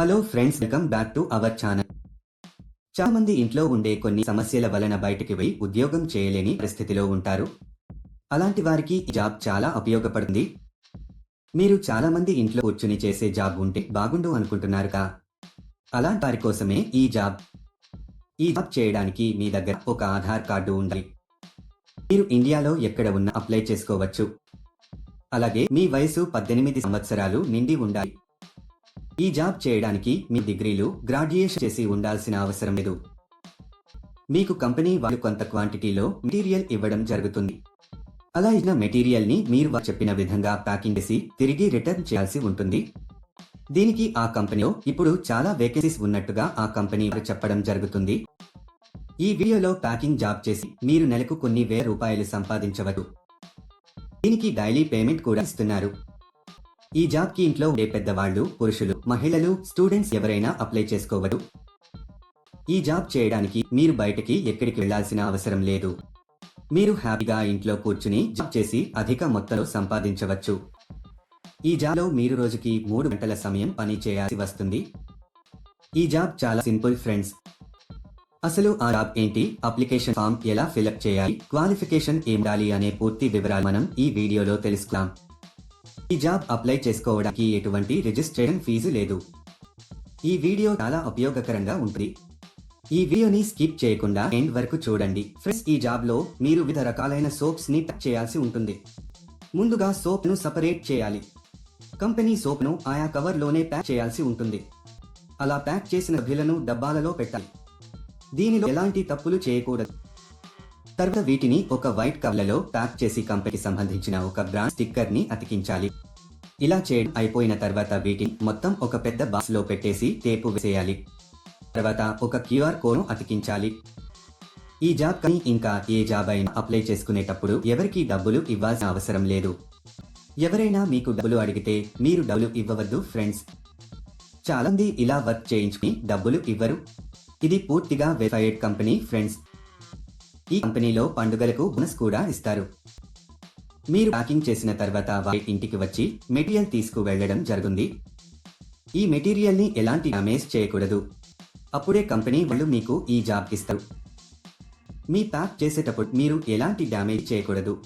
Hello friends welcome back to our channel చాలా మంది ఇంట్లో ఉండే కొన్ని సమస్యల వలన బయటికి వెళ్ళి ఉద్యోగం చేయలేని పరిస్థితిలో ఉంటారు. అలాంటి వారికి ఈ జాబ్ చాలా ఉపయోగపడుతుంది. మీరు చాలా మంది ఇంట్లో కూర్చుని చేసే జాబ్ ఉంటే బాగుండు అనుకుంటున్నారు కా? అలాంటి వారి కోసమే ఈ జాబ్. ఈ జాబ్ చేయడానికి మీ దగ్గర ఒక ఆధార్ కార్డు ఉండాలి. మీరు ఇండియాలో ఎక్కడ ఉన్నా అప్లై చేసుకోవచ్చు. అలాగే మీ వయసు పద్దెనిమిది సంవత్సరాలు నిండి ఉండాలి. ఈ జాబ్ చేయడానికి మీ డిగ్రీలు గ్రాడ్యుయేషన్ చేసి ఉండాల్సిన అవసరం లేదు. మీకు కంపెనీ వాళ్ళు కొంత క్వాంటిటీలో మెటీరియల్ ఇవ్వడం జరుగుతుంది. అలా ఇచ్చిన మెటీరియల్ని మీరు చెప్పిన విధంగా ప్యాకింగ్ చేసి తిరిగి రిటర్న్ చేయాల్సి ఉంటుంది. దీనికి ఆ కంపెనీలో ఇప్పుడు చాలా వేకెన్సీస్ ఉన్నట్టుగా ఆ కంపెనీ చెప్పడం జరుగుతుంది. ఈ వీడియోలో ప్యాకింగ్ జాబ్ చేసి మీరు నెలకు కొన్ని వేల రూపాయలు సంపాదించవచ్చు. దీనికి డైలీ పేమెంట్ కూడా ఇస్తున్నారు. ఈ జాబ్కి ఇంట్లో ఉండే పెద్దవాళ్ళు పురుషులు మహిళలు స్టూడెంట్స్ ఎవరైనా అప్లై చేసుకోవచ్చు ఈ జాబ్ చేయడానికి మీరు బయటకి ఎక్కడికి వెళ్ళాల్సిన అవసరం లేదు. మీరు హ్యాపీగా ఇంట్లో కూర్చుని జాబ్ చేసి అధిక మొత్తంలో సంపాదించవచ్చు. ఈ జాబ్లో మీరు రోజుకి మూడు గంటల సమయం పని చేయాల్సి వస్తుంది. ఈ జాబ్ చాలా సింపుల్ ఫ్రెండ్స్. అసలు ఆ జాబ్ ఏంటి? అప్లికేషన్ ఫామ్ ఎలా ఫిలప్ చేయాలి? క్వాలిఫికేషన్ ఏం ఉండాలి? అనే పూర్తి వివరాలు మనం ఈ వీడియోలో తెలుసుకుందాం. ఈ జాబ్ అప్లై చేసుకోవడానికి ఎటువంటి రిజిస్ట్రేషన్ ఫీజు లేదు. ఈ వీడియో చాలా ఉపయోగకరంగా ఉంటుంది. ఈ వీడియోని స్కిప్ చేయకుండా ఎండ్ వరకు చూడండి. ఫ్రెండ్స్ ఈ జాబ్లో మీరు వివిధ రకాలైన సోప్స్ని ప్యాక్ చేయాల్సి ఉంటుంది. ముందుగా సోప్ను సపరేట్ చేయాలి. కంపెనీ సోప్ను ఆయా కవర్లోనే ప్యాక్ చేయాల్సి ఉంటుంది. అలా ప్యాక్ చేసిన సభ్యులను డబ్బాలలో పెట్టాలి. దీనిలో ఎలాంటి తప్పులు చేయకూడదు. తర్వాత వీటిని ఒక వైట్ కవర్లలో ప్యాక్ చేసి కంపెనీకి సంబంధించిన ఒక బ్రాండ్ స్టిక్కర్ని అతికించాలి. ఇలా చేయడం అయిపోయిన తర్వాత వీటిని మొత్తం ఒక పెద్ద బాక్స్లో పెట్టేసి టేపు వేసేయాలి. తర్వాత ఒక క్యూఆర్ కోడ్ అతికించాలి. ఈ జాబ్ కానీ ఇంకా ఏ జాబ్ అయినా అప్లై చేసుకునేటప్పుడు ఎవరికి డబ్బులు ఇవ్వాల్సిన అవసరం లేదు. ఎవరైనా మీకు డబ్బులు అడిగితే మీరు డబ్బులు ఇవ్వవద్దు ఫ్రెండ్స్. చాలా మంది ఇలా వర్క్ చేయించుకుని డబ్బులు ఇవ్వరు. ఇది పూర్తిగా వెరిఫైడ్ కంపెనీ ఫ్రెండ్స్. ఈ కంపెనీలో పండుగలకు బోనస్ కూడా ఇస్తారు. మీరు ప్యాకింగ్ చేసిన తర్వాత వారి ఇంటికి వచ్చి మెటీరియల్ తీసుకు వెళ్ళడం ఈ మెటీరియల్ని ఎలాంటి డామేజ్ చేయకూడదు. అప్పుడే కంపెనీ వాళ్ళు మీకు ఈ జాబ్ ఇస్తారు. మీ ప్యాక్ చేసేటప్పుడు మీరు ఎలాంటి డ్యామేజ్ చేయకూడదు.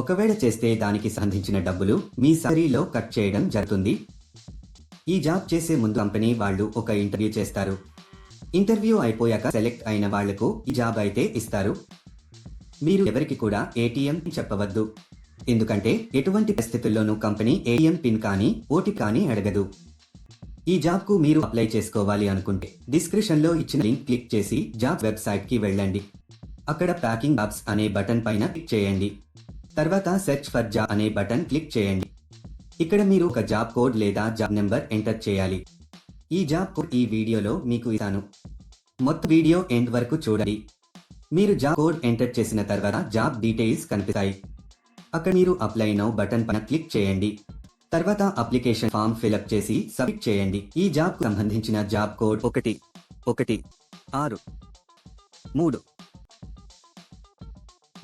ఒకవేళ చేస్తే దానికి సంబంధించిన డబ్బులు మీ సాలరీలో కట్ చేయడం జరుగుతుంది. ఈ జాబ్ చేసే ముందు కంపెనీ వాళ్ళు ఒక ఇంటర్వ్యూ చేస్తారు. ఇంటర్వ్యూ అయిపోయాక సెలెక్ట్ అయిన వాళ్ళకు ఈ జాబ్ అయితే ఇస్తారు. మీరు ఎవరికి కూడా ఏటీఎం చెప్పవద్దు. ఎందుకంటే ఎటువంటి పరిస్థితుల్లోనూ కంపెనీ ఏటీఎం పిన్ కానీ ఓటీ కానీ అడగదు. ఈ జాబ్కు మీరు అప్లై చేసుకోవాలి అనుకుంటే డిస్క్రిప్షన్లో ఇచ్చిన లింక్ క్లిక్ చేసి జాబ్ వెబ్సైట్కి వెళ్ళండి. అక్కడ ప్యాకింగ్ జాబ్స్ అనే బటన్ పైన క్లిక్ చేయండి. తర్వాత సెర్చ్ ఫర్ జాబ్ అనే బటన్ క్లిక్ చేయండి. ఇక్కడ మీరు ఒక జాబ్ కోడ్ లేదా జాబ్ నెంబర్ ఎంటర్ చేయాలి. ఈ జాబ్ కోడ్ ఈ వీడియోలో మీకు ఇస్తాను. మొత్తం వీడియో ఎండ్ వరకు చూడండి. మీరు జాబ్ కోడ్ ఎంటర్ చేసిన తర్వాత జాబ్ డీటెయిల్స్ కనిపిస్తాయి. అక్కడ మీరు అప్లై నౌ బటన్ పైన క్లిక్ చేయండి. తర్వాత అప్లికేషన్ ఫామ్ ఫిలప్ చేసి సబ్మిట్ చేయండి. ఈ జాబ్కు సంబంధించిన జాబ్ కోడ్ ఒకటి ఒకటి ఆరు మూడు.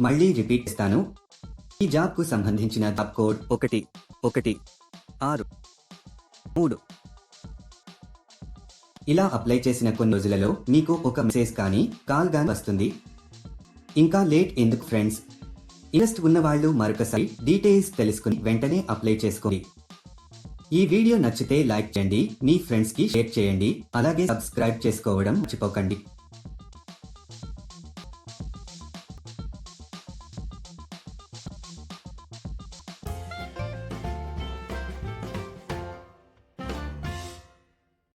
మళ్ళీ రిపీట్ ఇస్తాను ఈ జాబ్కు సంబంధించిన జాబ్ కోడ్ ఒకటి ఒకటి ఆరు మూడు. ఇలా అప్లై చేసిన కొన్ని రోజులలో మీకు ఒక మెసేజ్ కానీ కాల్ కానీ వస్తుంది. ఇంకా లేట్ ఎందుకు ఫ్రెండ్స్ ఇంట్రెస్ట్ ఉన్న వాళ్ళు మరొకసారి డీటెయిల్స్ తెలుసుకుని వెంటనే అప్లై చేసుకోండి. ఈ వీడియో నచ్చితే లైక్ చేయండి మీ ఫ్రెండ్స్కి షేర్ చేయండి అలాగే సబ్స్క్రైబ్ చేసుకోవడం మర్చిపోకండి.